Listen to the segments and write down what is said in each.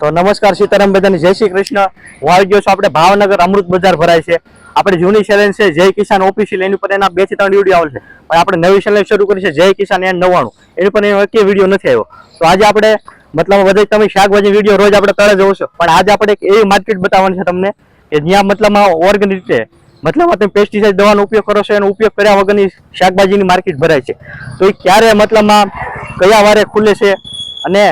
તો નમસ્કાર સીતારામ બધાને, જય શ્રી કૃષ્ણ. હું આવી ગયો છું, આપણે ભાવનગર અમૃત બજાર ભરાય છે. આપણે જૂની ચેલેન્જ છે, જય કિસાન ઓફિશિયલ એની પર એના બેથી ત્રણ વીડિયો આવશે. પણ આપણે નવી ચેલેન્જ શરૂ કરી છે, જય કિસાન એન નવ્વાણું. એની પર એનો એક વીડિયો નથી આવ્યો. તો આજે આપણે, મતલબ બધે તમે શાકભાજી વીડિયો રોજ આપણે તળે જવું છો. પણ આજે આપણે એક એવી માર્કેટ બતાવવાની છે તમને કે જ્યાં મતલબમાં ઓર્ગેનિક રીતે, મતલબ તમે પેસ્ટિસાઇડ દવાનો ઉપયોગ કરો છો, એનો ઉપયોગ કર્યા વગરની શાકભાજીની માર્કેટ ભરાય છે. તો એ ક્યારે મતલબમાં કયા વારે ખુલે છે? અને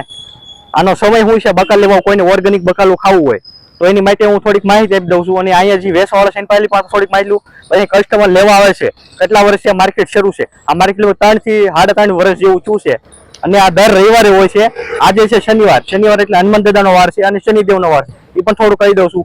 આનો સમય શું છે? બકાલ લેવા કોઈને ઓર્ગેનિક બકાલું ખાવું હોય, તો એની માટે હું થોડીક માહિતી આપી દઉં છું. અને અહીંયા જે વેસવાળા છે, એની પાસે પાસે થોડીક માહિતી પછી કસ્ટમર લેવા આવે છે. કેટલા વર્ષથી આ માર્કેટ શરૂ છે? આ માર્કેટ ત્રણથી સાડા ત્રણ વર્ષ જેવું થયું છે. અને આ દર રવિવારે હોય છે. આજે છે શનિવાર. શનિવાર એટલે હનુમાન દાદાનો વાર છે અને શનિદેવનો વાર એ પણ થોડું કહી દઉં છું.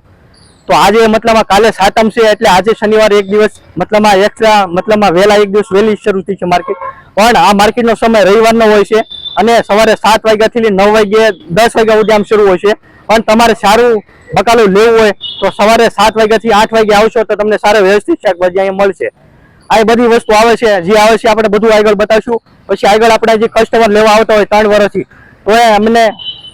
તો આજે મતલબમાં કાલે સાતમ છે એટલે આજે શનિવારે એક દિવસ મતલબમાં એક્સ્ટ્રા મતલબમાં વહેલા એક દિવસ વહેલી શરૂ થઈ છે માર્કેટ પણ આ માર્કેટનો સમય રવિવારનો હોય છે. અને સવારે સાત વાગ્યાથી નવ વાગ્યે દસ વાગ્યા સુધી આમ શરૂ હોય છે. પણ તમારે સારું બકાલું લેવું હોય તો સવારે સાત વાગ્યાથી આઠ વાગે આવશો તો તમને સારા વ્યવસ્થિત શાકભાજી અહીંયા મળશે. આ બધી વસ્તુ આવે છે, જે આવે છે આપણે બધું આગળ બતાવશું. પછી આગળ આપણે જે કસ્ટમર લેવા આવતા હોય ત્રણ વર્ષથી, તો એ અમને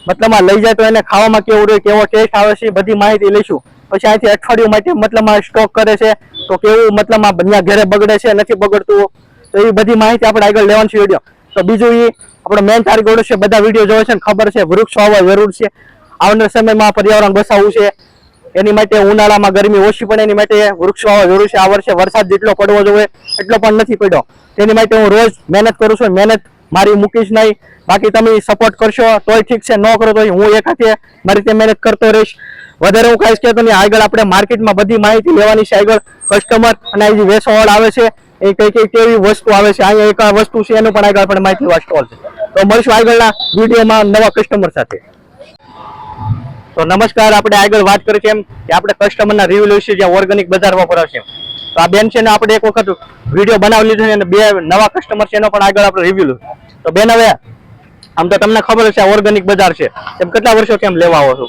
મતલબમાં લઈ જાય તો એને ખાવામાં કેવું રહે, કેવો ટેસ્ટ આવે છે બધી માહિતી લઈશું. પછી અહીંથી અઠવાડિયું માટે મતલબમાં સ્ટોક કરે છે, તો કેવું મતલબમાં ઘરે બગડે છે, નથી બગડતું. તો એ બધી માહિતી આપણે આગળ લેવાની છે વીડિયો તો બીજું એ આપણો મેન ટાર્ગેટ છે, બધા વીડિયો જોવે છે ખબર છે, વૃક્ષો વાવવા જરૂર છે. આવનાર સમયમાં પર્યાવરણ બસાવવું છે. એની માટે ઉનાળામાં ગરમી ઓછી પડે, એની માટે વૃક્ષો વાવવા જરૂર છે. આ વર્ષે વરસાદ જેટલો પડવો જોઈએ, એટલો પણ નથી પડ્યો. તેની માટે હું રોજ મહેનત કરું છું, મહેનત મારી મૂકીશ નહીં. બાકી તમે સપોર્ટ કરશો, તોય ઠીક છે. ન કરો તોય હું એક હાથે મારી રીતે મહેનત કરતો રહીશ. વધારે હું કાંઈ કે નહીં, આગળ આપણે માર્કેટમાં બધી માહિતી લેવાની છે. આગળ કસ્ટમર અને આ જે વેસવાળ આવે છે, એ કઈ કઈ કેવી વસ્તુ આવે છે. અહીંયા એક વસ્તુ છે, એનું પણ આગળ આપણે માહિતી સ્ટોલ છે. તો મળશું આગળના વિડીયોમાં નવા કસ્ટમર સાથે. તો નમસ્કાર, આપણે આગળ વાત કરી છે એમ કે આપણે કસ્ટમરના રિવ્યુ લઈશું જ્યાં ઓર્ગેનિક બજારમાં ભરાશે છે તો આ બેન છે ને આપણે એક વખત વીડિયો બનાવી લીધો છે અને બે નવા કસ્ટમર છે એનો પણ આગળ આપણે રિવ્યુ લઉં. તો બેન, હવે આમ તો તમને ખબર છે ઓર્ગેનિક બજાર છે. એમ કેટલા વર્ષો કેમ લેવા આવો છો?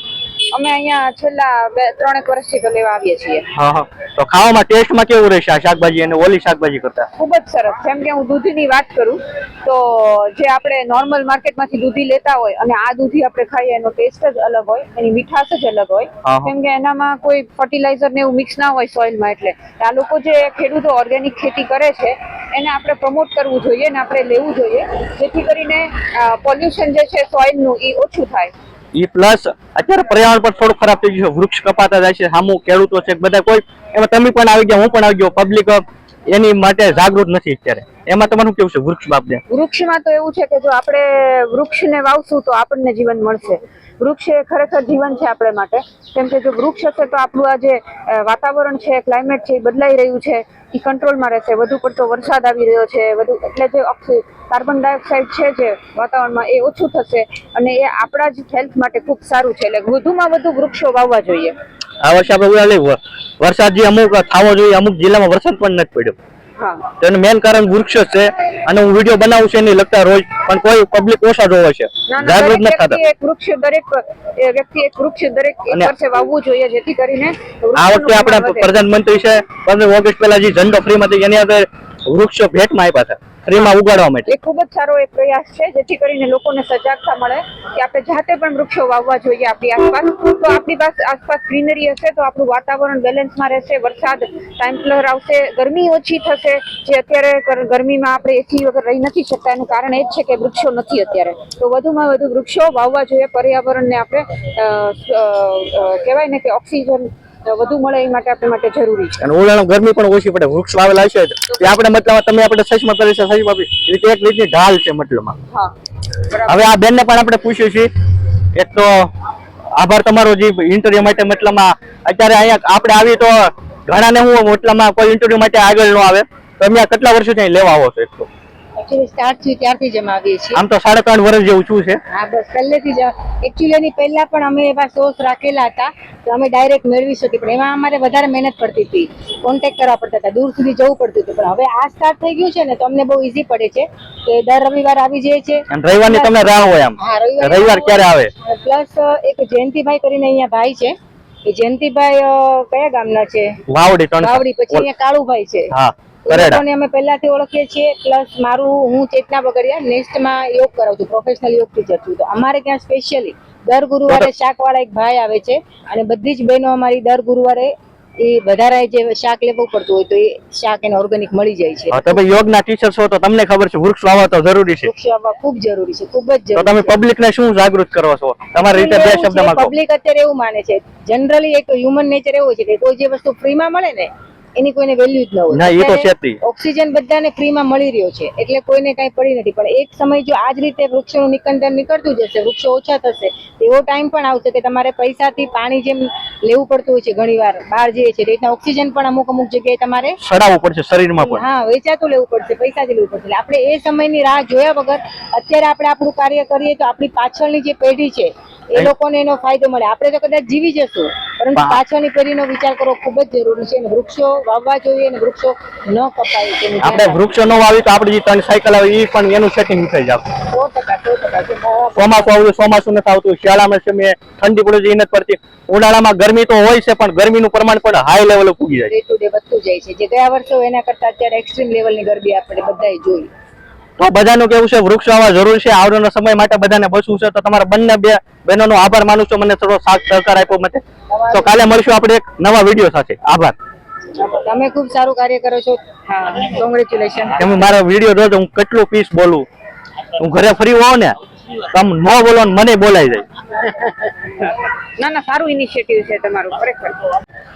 અમે અહીંયા છેલ્લા બે ત્રણેક વર્ષથી તો લેવા આવીએ છીએ. હા હા. તો ખાવામાં ટેસ્ટમાં કેવું રહેશે આ શાકભાજી અને ઓલી શાકભાજી કરતા? ખૂબ જ સરસ. જેમ કે હું દૂધીની વાત કરું તો જે આપણે નોર્મલ માર્કેટમાંથી દૂધી લેતા હોય અને આ દૂધી આપણે ખાઈએ એનો ટેસ્ટ જ અલગ હોય એની મીઠાશ જ અલગ હોય. કેમ કે એનામાં કોઈ ફર્ટિલાઇઝર ને એવું મિક્સ ના હોય સોઇલમાં એટલે. આ લોકો જે ખેડૂતો ઓર્ગેનિક ખેતી કરે છે એને આપણે પ્રમોટ કરવું જોઈએ અને આપણે લેવું જોઈએ જેથી કરીને પોલ્યુશન જે છે સોઇલનું એ ઓછું થાય. ઈ પ્લસ અત્યારે પર્યાવરણ પર થોડું ખરાબ થઈ ગયું છે. વૃક્ષ કપાતા જાય છે સામું ખેડૂતો છે, બધા કોઈ, એમાં તમે પણ આવી ગયા, હું પણ આવી ગયો પબ્લિક એની માટે જાગૃત નથી અત્યારે. એમાં તમારું કેવું છે વૃક્ષ બાબતે? વૃક્ષમાં તો એવું છે કે જો આપણે વૃક્ષને વાવશું તો આપણને જીવન મળશે. વૃક્ષ એ ખરેખર જીવન છે આપણે માટે. કેમ કે જો વૃક્ષ હશે તો આપણું આ જે વાતાવરણ છે ક્લાઇમેટ છે, એ બદલાઈ રહ્યું છે. એ કંટ્રોલમાં રહેશે. વધુ પડતો વરસાદ આવી રહ્યો છે, વધુ, એટલે જે કાર્બન ડાયોક્સાઇડ છે જે વાતાવરણમાં એ ઓછું થશે અને એ આપણા જ હેલ્થ માટે ખૂબ સારું છે. એટલે વધુમાં વધુ વૃક્ષો વાવવા જોઈએ. આ વર્ષે આપણે વરસાદ જે અમુક થવો જોઈએ અમુક જિલ્લામાં વરસાદ પણ નથી પડ્યો. હા. મેન કારણ વૃક્ષ છે અને હું વીડિયો બનાવું છું એની લગતા રોજ પણ કોઈ પબ્લિક ઓછા જોવે છે. જાગૃત દરેક નથી થતા. વ્યક્તિ એક વૃક્ષ દરેક વ્યક્તિ એક વૃક્ષ દરેક વર્ષે વાવવું જોઈએ જેથી કરીને આ વખતે આપણા પ્રધાનમંત્રી છે પંદર ઓગસ્ટ પહેલા જે ઝંડો ફ્રી માંથી એની અંદર વૃક્ષો ભેટમાં આપ્યા હતા ફ્રીમાં ઉગાડવા માટે. ખૂબ જ સારો એક પ્રયાસ છે, જેથી કરીને લોકોને સજાગતા મળે કે આપણે જાતે પણ વૃક્ષો વાવવા જોઈએ આપણી આસપાસ. તો આપણી પાસે આસપાસ ગ્રીનરી હશે તો આપણું વાતાવરણ બેલેન્સમાં રહેશે, વરસાદ ટાઈમ પ્લર આવશે, ગરમી ઓછી થશે. જે અત્યારે ગરમીમાં આપણે એસી વગર રહી નથી શકતા, એનું કારણ એ જ છે કે વૃક્ષો નથી અત્યારે. તો વધુમાં વધુ વૃક્ષો વાવવા જોઈએ, પર્યાવરણને આપણે કહેવાય ને કે ઓક્સિજન વધુ મળે એ માટે આપણે માટે જરૂરી છે. અને ઉનાળામાં ગરમી પણ ઓછી પડે વૃક્ષ વાવેલા છે તે આપણે મતલબ તમે આપણે સચમાં કરી છે સચમાં આપી એટલે એક રીતની ઢાલ છે મતલબમાં. હવે આ બેનને પણ આપણે પૂછ્યું છે. એક તો આભાર તમારો જે ઇન્ટરવ્યુ માટે મતલબમાં અત્યારે અહીંયા આપણે આવી તો ઘણાને હું મતલબમાં કોઈ ઇન્ટરવ્યુ માટે આગળ ન આવે. તો અમે આ કેટલા વર્ષોથી અહીં લેવા આવો છો એક તો? એકચ્યુઅલી સ્ટાર્ટ થયું ત્યારથી જ અમે આવીએ છીએ. આમ તો સાડા ત્રણ વર્ષ જેવું છું છે. હા બસ પહેલેથી જ એકચ્યુઅલી એની પહેલા પણ અમે એવા સોર્સ રાખેલા હતા તો અમે ડાયરેક્ટ મેળવી શકીએ પણ એમાં અમારે વધારે મહેનત પડતી હતી. કોન્ટેક્ટ કરવા પડતા હતા દૂર સુધી જવું પડતું હતું. પણ હવે આ સ્ટાર્ટ થઈ ગયું છે ને તો અમને બહુ ઈઝી પડે છે કે દર રવિવાર આવી જાય છે રવિવાર રવિવારની તમને રાહ હોય આમ. હા રવિવાર ક્યારે આવે? પ્લસ એક જયંતિભાઈ કરીને અહીંયા ભાઈ છે. એ જયંતિભાઈ કયા ગામના છે? વાવડી વાવડી પછી અહીંયા કાળુભાઈ છે. હા. લોકોને અમે પહેલાથી ઓળખીએ છીએ પ્લસ મારું હું ચેતના બગડિયા નેક્સ્ટમાં યોગ કરાવું છું પ્રોફેશનલ યોગ ટીચર છું. તો અમારે ત્યાં સ્પેશિયલી દર ગુરુવારે શાકવાળા એક ભાઈ આવે છે અને બધી જ બહેનો અમારી દર ગુરુવારે એ વધારે જે શાક લેવું પડતું હોય તો એ શાક એને ઓર્ગેનિક મળી જાય છે. તમે યોગ ના ટીચર છો તો તમને ખબર છે વૃક્ષ વાવવા તો જરૂરી છે. વૃક્ષ વાવવા ખૂબ જરૂરી છે ખૂબ જ જરૂરી તમે પબ્લિક ને શું જાગૃત કરો છો? તમારી રીતે બે શબ્દમાં પબ્લિક અત્યારે એવું માને છે જનરલી એક હ્યુમન નેચર એવું છે કે કોઈ જે વસ્તુ ફ્રીમાં મળે ને એની કોઈને વેલ્યુ જ ન હોય. ના, એ તો છે ઓક્સિજન બધાને ફ્રીમાં મળી રહ્યો છે એટલે કોઈને કઈ પડી નથી. પણ એક સમય જો આ જ રીતે વૃક્ષોનું નિકંદન નીકળતું જશે વૃક્ષો ઓછા થશે એવો ટાઈમ પણ આવશે કે તમારે પૈસાથી પાણી જેમ લેવું પડતું હોય છે ઘણીવાર બહાર જઈએ છીએ એ રીતના ઓક્સિજન પણ અમુક અમુક જગ્યાએ તમારે સડાવવું પડશે શરીરમાં પણ. હા વેચાતું લેવું પડશે પૈસાથી લેવું પડશે. આપણે એ સમયની રાહ જોયા વગર અત્યારે આપણે આપણું કાર્ય કરીએ તો આપણી પાછળની જે પેઢી છે એ લોકોને એનો ફાયદો મળે. આપણે તો કદાચ જીવી જશું પરંતુ પાછળની પેઢીનો વિચાર કરવો ખૂબ જ જરૂરી છે અને વૃક્ષો વાવવા જોઈએ અને વૃક્ષો ન કપાય આપણે વૃક્ષો ન વાવી તો આપણી જે ત્રણ સાયકલ આવે એ પણ એનું સેટિંગ થઈ જાય સો ટકા સો ટકા ચોમાસું આવ્યું ચોમાસું નથી આવતું શિયાળામાં સમયે ઠંડી પડે છે એ નથી પડતી. ઉનાળામાં ગરમી તો હોય છે પણ ગરમીનું પ્રમાણ પણ હાઈ લેવલે પૂગી જાય ડે ટુ ડે વધતું જાય છે. જે ગયા વર્ષો એના કરતા અત્યારે એક્સ્ટ્રીમ લેવલની ગરબી આપણે બધાએ જોઈ. તો બધાનું કેવું છે વૃક્ષ વાવવા જરૂર છે આવનારા સમય માટે બધાને બચવું છે તો તમારા બંને બે બહેનોનો આભાર માનું છું મને થોડો સાથ સહકાર આપ્યો માટે. તો કાલે મળશું આપણે એક નવા વીડિયો સાથે. આભાર. તમે ખૂબ સારું કાર્ય કરો છો. હા કોંગ્રેચ્યુલેશન તમે મારો વીડિયો જોજો હું કેટલું પીસ બોલું? હું ઘરે ફરી હોઉં ને તમે ન બોલો ને મને બોલાઈ જાય. ના ના સારું ઇનિશિયેટિવ છે તમારું ખરેખર.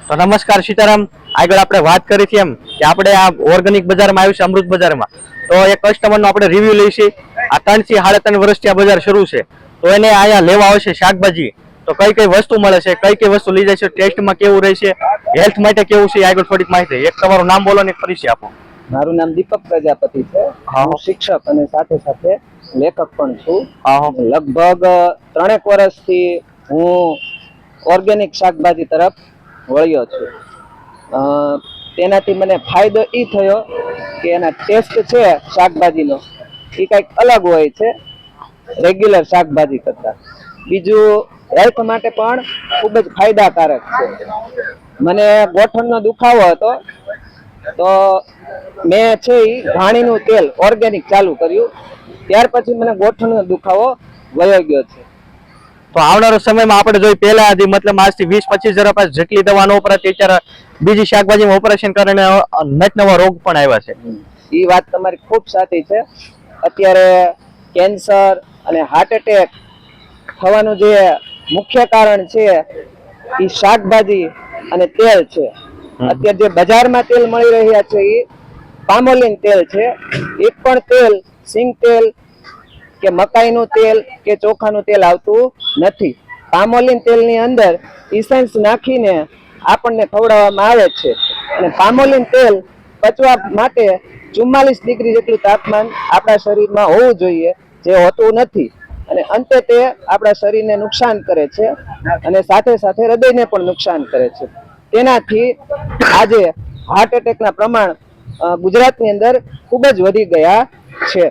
તો નમસ્કાર સીતારામ. આગળ આપણે વાત કરી છે એમ કે આપણે આ ઓર્ગેનિક બજારમાં આવ્યું છે અમૃત બજારમાં. તો એ કસ્ટમરનો આપણે રિવ્યુ લઈશું આ ત્રણથી સાડા ત્રણ વર્ષથી આ બજાર શરૂ છે. તો એને અહીંયા લેવા આવશે શાકભાજી. તો કઈ કઈ વસ્તુ મળે છે કઈ કઈ વસ્તુ લઈ જાય છે ટેસ્ટમાં કેવું રહેશે હેલ્થ માટે કેવું છે આગળ થોડીક માહિતી એક તમારું નામ બોલો ને પરિચય આપો. મારું નામ દીપક પ્રજાપતિ છે. હું. શિક્ષક અને સાથે સાથે લેખક પણ છું. લગભગ ત્રણેક વર્ષથી હું ઓર્ગેનિક શાકભાજી તરફ વળ્યો છું. તેનાથી મને ફાયદો એ થયો કે એના ટેસ્ટ છે શાકભાજીનો. એ કંઈક અલગ હોય છે, રેગ્યુલર શાકભાજી કરતાં. બીજું, હેલ્થ માટે પણ ખૂબ જ ફાયદાકારક છે. મને ગોઠણનો દુખાવો હતો, તો મેં છે એ ઘાણીનું તેલ ઓર્ગેનિક ચાલુ કર્યું. ત્યાર પછી મને ગોઠણનો દુખાવો વયો ગયો છે. તો આવનારા સમયમાં આપણે જોઈ પહેલા હતી મતલબ આજથી વીસ પચીસ હજાર પાસે જેટલી દવાનો વપરાતી અત્યારે બીજી શાકભાજીમાં ઓપરેશન કરીને નટ નવા રોગ પણ આવ્યા છે. એ વાત તમારી ખૂબ સાચી છે. અત્યારે કેન્સર અને હાર્ટ એટેક થવાનું જે મુખ્ય કારણ છે એ શાકભાજી અને તેલ છે. અત્યારે જે બજારમાં તેલ મળી રહ્યા છે એ પામોલિન તેલ છે. એક પણ તેલ સિંગ તેલ કે મકાઈનું તેલ કે ચોખાનું તેલ આવતું નથી. પામોલિન તેલની અંદર ઇસેન્સ નાખીને આપણને ખવડાવવામાં આવે છે. અને પામોલિન તેલ પચવા માટે ચુમ્માલીસ ડિગ્રી જેટલું તાપમાન આપણા શરીરમાં હોવું જોઈએ, જે હોતું નથી. અને અંતે તે આપણા શરીરને નુકસાન કરે છે અને સાથે સાથે હૃદયને પણ નુકસાન કરે છે. તેનાથી આજે હાર્ટ એટેકના પ્રમાણ ગુજરાતની અંદર ખૂબ જ વધી ગયા છે.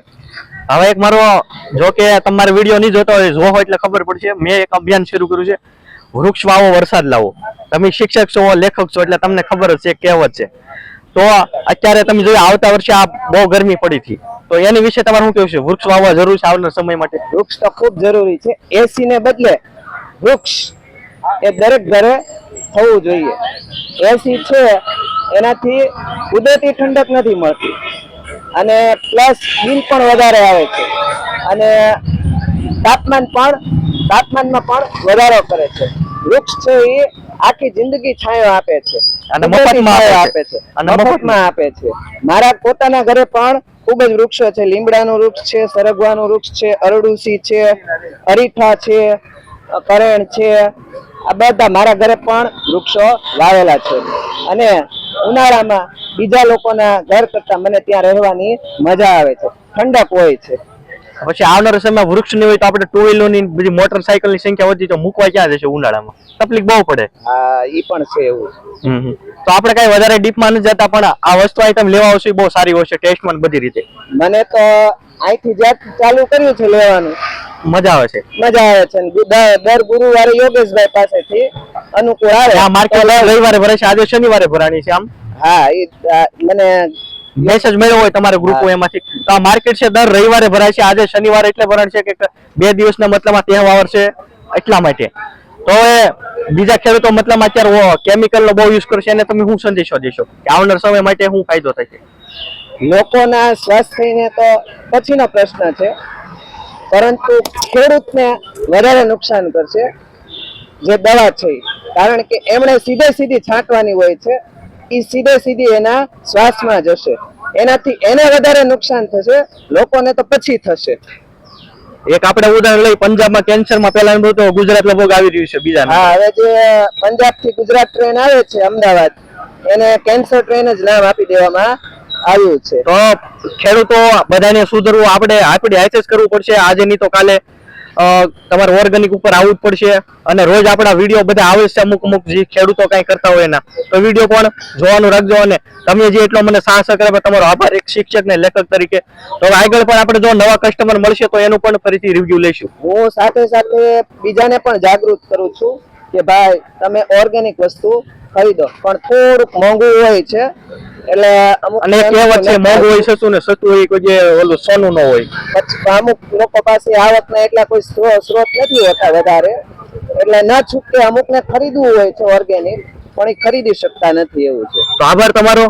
હવે એક મારો જો કે તમારે વીડિયો નહીં જોતો હોય, જોવો એટલે ખબર પડશે. મેં એક અભિયાન શરૂ કર્યું છે. વૃક્ષ વાવો, વરસાદ લાવો. તમે શિક્ષક છો, લેખક છો, એટલે તમને ખબર જ છે કહેવત છે. તો અત્યારે તમે જોયું, આવતા વર્ષે આ બહુ ગરમી પડી હતી. તો એની વિશે તમારે શું કેવું છે? વૃક્ષ વાવવા જરૂર છે આવનાર સમય માટે? વૃક્ષ તો ખૂબ જરૂરી છે. એસી ને બદલે વૃક્ષ એ દરેક ઘરે થવું જોઈએ. એસી છે, એનાથી કુદરતી ઠંડક નથી મળતી. અને પ્લસ બિલ પણ વધારે આવે છે. અને તાપમાન પણ તાપમાનમાં પણ વધારો કરે છે. વૃક્ષ છે એ આખી જિંદગી છાંયો આપે છે. અને મફતમાં આપે છે. અને મફતમાં આપે છે. મારા પોતાના ઘરે પણ ખૂબ જ વૃક્ષો છે. લીમડાનું વૃક્ષ છે સરગવાનું વૃક્ષ છે અરડુસી છે અરીઠા છે કરેણ છે. આ બધા મારા ઘરે પણ વૃક્ષો વાવેલા છે. અને ઉનાળામાં બીજા લોકોના ઘર કરતા મને ત્યાં રહેવાની મજા આવે છે. ઠંડક હોય છે. પછી આવનાર સમયમાં વૃક્ષ નહીં હોય તો આપણે ટુ વ્હીલરની બધી મોટરસાયકલની સંખ્યા વધી તો મૂકવા ક્યાં જશે ઉનાળામાં? તકલીફ બહુ પડે. હા ઈ પણ છે એવું. તો આપણે કઈ વધારે ડીપમાં નથી જતા પણ આ વસ્તુ આઈટમ લેવા આવશે બહુ સારી હોય છે ટેસ્ટમાં બધી રીતે. મને તો અહીંથી જ ચાલુ કર્યું છે લેવાનું મજા આવે છે. મજા આવે છે. દર ગુરુવારે યોગેશભાઈ પાસેથી અનુકૂળ આવે. આ માર્કેટ રવિવારે ભરાય છે આજે શનિવારે ભરાણી છે આમ. હા એ મને મેસેજ મળ્યો હોય તમારે ગ્રુપો એમાંથી. તો આ માર્કેટ છે દર રવિવારે ભરાય છે આજે શનિવારે એટલે ભરાય છે કે બે દિવસના મતલબમાં તહેવાર છે એટલા માટે. તો એ બીજા ખેડૂતો મતલબ અત્યારે કેમિકલ નો બહુ યુઝ કરશે એને તમે શું સંદેશો દેશો? કે આવનાર સમય માટે શું ફાયદો થશે લોકોના સ્વાસ્થ્યને તો પછીનો પ્રશ્ન છે. પરંતુ ખેડૂતને વધારે નુકસાન કરશે જે દવા છે કારણ કે એમણે સીધે સીધી છાંટવાની હોય છે એ સીધે સીધી એના શ્વાસમાં જશે. એનાથી એને વધારે નુકસાન થશે લોકોને તો પછી થશે. એક આપણે ઉદાહરણ લઈ પંજાબમાં કેન્સરમાં પહેલા એમ તો ગુજરાત લગભગ આવી રહ્યું છે બીજા હા હવે જે પંજાબથી ગુજરાત ટ્રેન આવે છે અમદાવાદ એને કેન્સર ટ્રેન જ નામ આપી દેવામાં આવ્યું છે. તો ખેડૂતો બધાને સુધરવું આપણે આપણે આઈસેસ કરવું પડશે. આજે નહીં તો કાલે તમારે ઓર્ગેનિક ઉપર આવવું જ પડશે. અને રોજ આપણા વીડિયો બધા આવે છે અમુક અમુક જે ખેડૂતો કઈ કરતા હોય એના. તો વીડિયો પણ જોવાનું રાખજો અને તમે જે એટલો મને સાહસ કરે તમારો આભાર. એક શિક્ષક ને લેખક તરીકે. તો આગળ પણ આપણે જો નવા કસ્ટમર મળશે તો એનું પણ ફરીથી રિવ્યુ લઈશું. હું સાથે સાથે બીજાને પણ જાગૃત કરું છું કે ભાઈ તમે ઓર્ગેનિક વસ્તુ ખરીદો. પણ થોડુંક મોંઘું હોય છે. એટલે અમુક અને કહેવત છે મોંઘું હોય સસ્તું ને સસ્તું હોય કોઈ જે ઓલું સોનું ન હોય. પછી અમુક લોકો પાસે આવકના એટલા કોઈ સ્ત્રો- સ્ત્રોત નથી હોતા વધારે. એટલે ન છૂટકે અમુકને ખરીદવું હોય છે ઓર્ગેનિક પણ એ ખરીદી શકતા નથી એવું છે. તો આભાર તમારો.